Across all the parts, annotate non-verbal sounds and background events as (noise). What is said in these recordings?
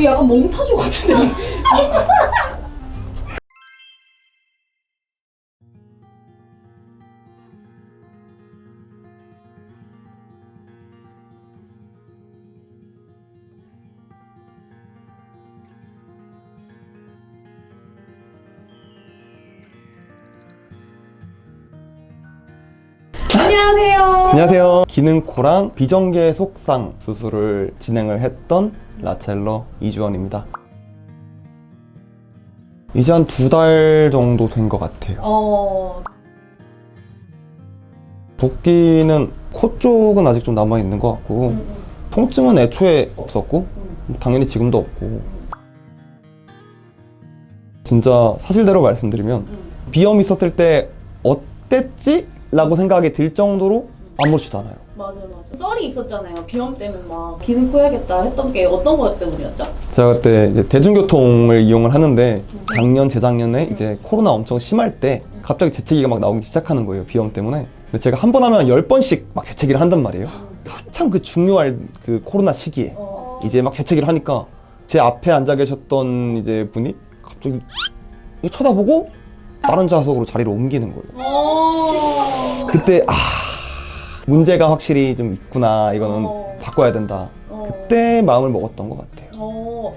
이게 약간 몽타주 같은데. (laughs) 안녕하세요. 안녕하세요. 기능코랑 비정계 속상 수술을 진행을 했던 라첼러 이주원입니다. 이제 한 두 달 정도 된 것 같아요. 어, 붓기는 코 쪽은 아직 좀 남아 있는 것 같고 음, 음. 통증은 애초에 없었고 음. 당연히 지금도 없고 진짜 사실대로 말씀드리면 음. 비염 있었을 때 어땠지? 라고 생각이 들 정도로 아무렇지도 않아요. 맞아 맞아. 썰이 있었잖아요. 비염 때문에 막 기능 코야겠다 했던 게 어떤 것 때문이었죠? 제가 그때 이제 대중교통을 이용을 하는데 작년 재작년에 이제 코로나 엄청 심할 때 갑자기 재채기가 막 나오기 시작하는 거예요 비염 때문에 근데 제가 한 번 하면 열 번씩 막 재채기를 한단 말이에요 한참 그 중요할 그 코로나 시기에 어. 이제 막 재채기를 하니까 제 앞에 앉아 계셨던 이제 분이 갑자기 쳐다보고 다른 좌석으로 자리를 옮기는 거예요 어. 그때 아 문제가 확실히 좀 있구나 이거는 어. 바꿔야 된다 어. 그때 마음을 먹었던 것 같아요 어.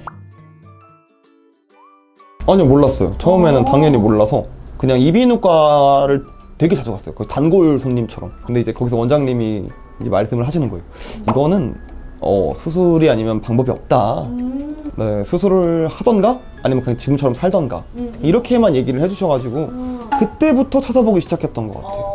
아니요 몰랐어요 처음에는 어. 당연히 몰라서 그냥 이비인후과를 되게 자주 갔어요 거의 단골 손님처럼 근데 이제 거기서 원장님이 이제 말씀을 하시는 거예요 이거는 어, 수술이 아니면 방법이 없다 음. 네, 수술을 하던가 아니면 그냥 지금처럼 살던가 음. 음. 이렇게만 얘기를 해주셔가지고 음. 그때부터 찾아보기 시작했던 것 같아요 어.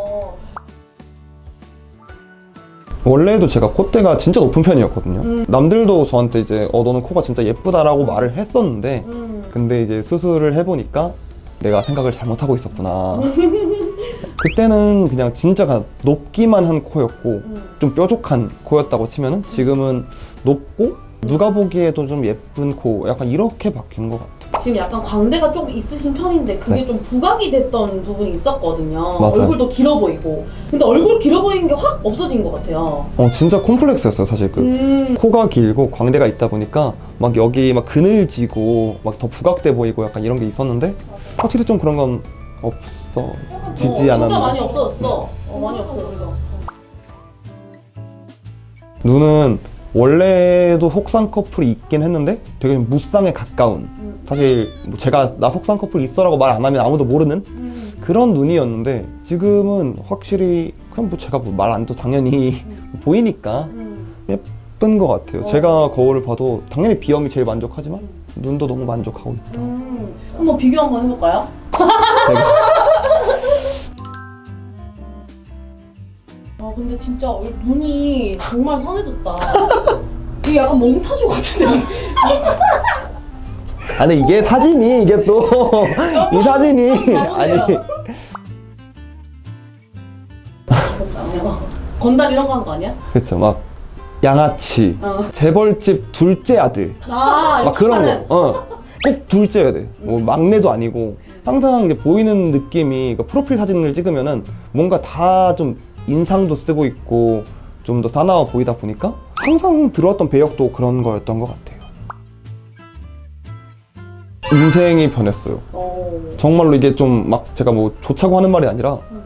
원래도 제가 콧대가 진짜 높은 편이었거든요 음. 남들도 저한테 이제 어 너는 코가 진짜 예쁘다라고 말을 했었는데 음. 근데 이제 수술을 해보니까 내가 생각을 잘못하고 있었구나. (laughs) 그때는 그냥 진짜 그냥 높기만 한 코였고 음. 좀 뾰족한 코였다고 치면은 지금은 높고 누가 보기에도 좀 예쁜 코 약간 이렇게 바뀐 것 같아요. 지금 약간 광대가 좀 있으신 편인데 그게 네. 좀 부각이 됐던 부분이 있었거든요. 맞아요. 얼굴도 길어 보이고. 근데 얼굴 길어 보이는 게 확 없어진 것 같아요. 어 진짜 콤플렉스였어요 사실 그 음. 코가 길고 광대가 있다 보니까 막 여기 막 그늘지고 막 더 부각돼 보이고 약간 이런 게 있었는데 확실히 좀 그런 건 없어. 지지 어, 진짜 않았나. 많이 없어졌어. 어, 많이 없어졌어. 눈은 원래도 속상 커플이 있긴 했는데 되게 좀 무쌍에 가까운 음. 사실 뭐 제가 나 속상 커플 있어라고 말 안 하면 아무도 모르는 음. 그런 눈이었는데 지금은 확실히 그냥 뭐 제가 뭐 말안 해도 당연히 (laughs) 보이니까 음. 예쁜 것 같아요. 어. 제가 거울을 봐도 당연히 비염이 제일 만족하지만 눈도 너무 만족하고 있다. 음. 한번 비교 한번 해볼까요? 제가 (laughs) 아 근데 진짜 얼- 눈이 정말 선해졌다. (laughs) 이게 약간 몽타주 같은데. (laughs) 아니 이게 사진이 이게 또 (laughs) 이 사진이 아니 있었잖아요. 건달 이런 거 한 거 아니야? 그렇죠 막 양아치 어. 재벌집 둘째 아들 아, 막 그런. 거. 어. 꼭 둘째여야 돼. 뭐 막내도 아니고 항상 이제 보이는 느낌이 그 프로필 사진을 찍으면은 뭔가 다 좀 인상도 쓰고 있고 좀 더 사나워 보이다 보니까 항상 들어왔던 배역도 그런 거였던 것 같아요. 인생이 변했어요. 어. 정말로 이게 좀 막 제가 뭐 좋자고 하는 말이 아니라 음.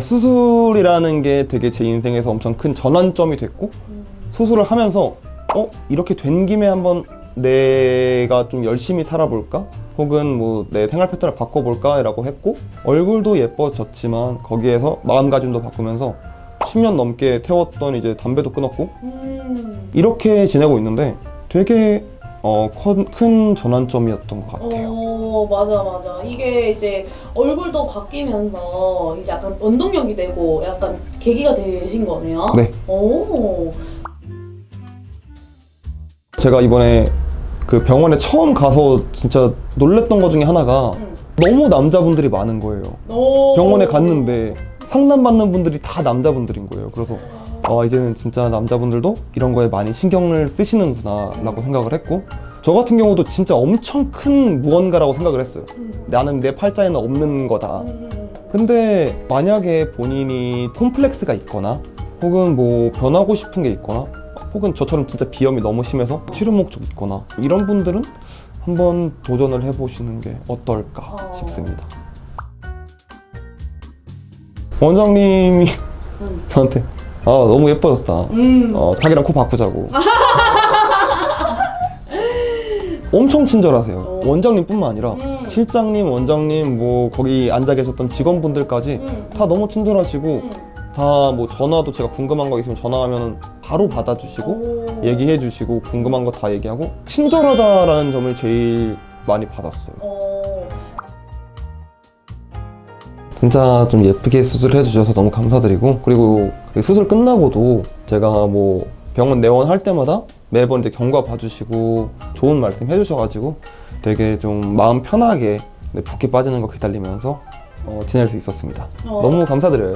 수술이라는 게 되게 제 인생에서 엄청 큰 전환점이 됐고 음. 수술을 하면서 어 이렇게 된 김에 한번 내가 좀 열심히 살아볼까 혹은 뭐 내 생활 패턴을 바꿔볼까 라고 했고 얼굴도 예뻐졌지만 거기에서 마음가짐도 바꾸면서 10년 넘게 태웠던 이제 담배도 끊었고 음. 이렇게 지내고 있는데 되게 어, 큰, 큰 전환점이었던 것 같아요. 어 맞아 맞아 이게 이제 얼굴도 바뀌면서 이제 약간 원동력이 되고 약간 계기가 되신 거네요. 네. 오. 제가 이번에 그 병원에 처음 가서 진짜 놀랬던 것 중에 하나가 음. 너무 남자분들이 많은 거예요. 오. 병원에 갔는데 상담받는 분들이 다 남자분들인 거예요. 그래서 아, 이제는 진짜 남자분들도 이런 거에 많이 신경을 쓰시는구나 라고 생각을 했고 저 같은 경우도 진짜 엄청 큰 무언가라고 생각을 했어요. 음. 나는 내 팔자에는 없는 거다. 근데 만약에 본인이 콤플렉스가 있거나 혹은 뭐 변하고 싶은 게 있거나 혹은 저처럼 진짜 비염이 너무 심해서 치료 목적 있거나 이런 분들은 한번 도전을 해보시는 게 어떨까 어. 싶습니다. 원장님이 음. 저한테 아 너무 예뻐졌다. 음. 어, 자기랑 코 바꾸자고. 엄청 친절하세요. 어. 원장님뿐만 아니라 음. 실장님, 원장님, 뭐 거기 앉아 계셨던 직원분들까지 음. 다 너무 친절하시고 음. 다뭐 전화도 제가 궁금한 거 있으면 전화하면 바로 받아주시고 오. 얘기해주시고 궁금한 거 다 얘기하고 친절하다라는 점을 제일 많이 받았어요. 어. 진짜 좀 예쁘게 수술을 해주셔서 너무 감사드리고 그리고 그 수술 끝나고도 제가 뭐 병원 내원할 때마다 매번 이제 경과 봐주시고 좋은 말씀 해주셔가지고 되게 좀 마음 편하게 네, 붓기 빠지는 거 기다리면서 어, 지낼 수 있었습니다. 어. 너무 감사드려요.